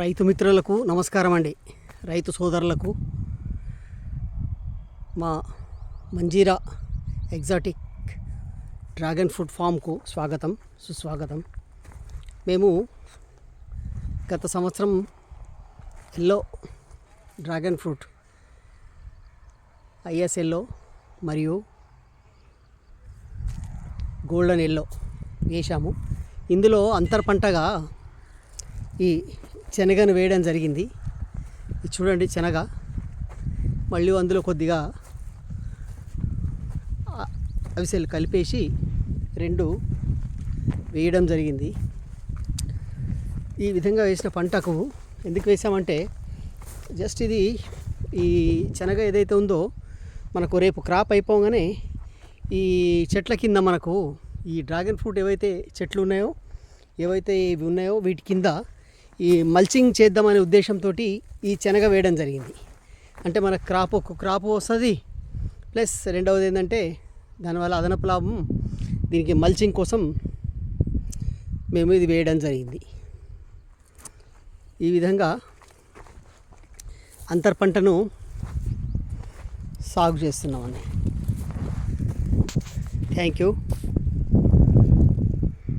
రైతు మిత్రులకు నమస్కారం అండి. రైతు సోదరులకు మా మంజీరా ఎగ్జాటిక్ డ్రాగన్ ఫ్రూట్ ఫామ్కు స్వాగతం సుస్వాగతం. మేము గత సంవత్సరం ఎల్లో డ్రాగన్ ఫ్రూట్ ఐఎస్ఎల్లో మరియు గోల్డెన్ ఎల్లో వేశాము. ఇందులో అంతర్ పంటగా ఈ శనగను వేయడం జరిగింది. ఇది చూడండి శనగ. మళ్ళీ అందులో కొద్దిగా అవిసెలు కలిపేసి రెండు వేయడం జరిగింది. ఈ విధంగా వేసిన పంటకు ఎందుకు వేసామంటే జస్ట్ ఇది ఈ శనగ ఏదైతే ఉందో మనకు రేపు క్రాప్ అయిపోగానే ఈ చెట్ల కింద మనకు ఈ డ్రాగన్ ఫ్రూట్ ఏవైతే చెట్లు ఉన్నాయో ఏవైతే ఇవి ఉన్నాయో వీటి కింద ఈ మల్చింగ్ చేద్దామనే ఉద్దేశంతో ఈ శనగ వేయడం జరిగింది. అంటే మన క్రాప్ ఒక క్రాప్ వస్తుంది ప్లస్ రెండవది ఏంటంటే దానివల్ల అదనపు లాభం దీనికి మల్చింగ్ కోసం మేము ఇది వేయడం జరిగింది. ఈ విధంగా అంతర్ పంటను సాగు చేస్తున్నామండి థ్యాంక్ యూ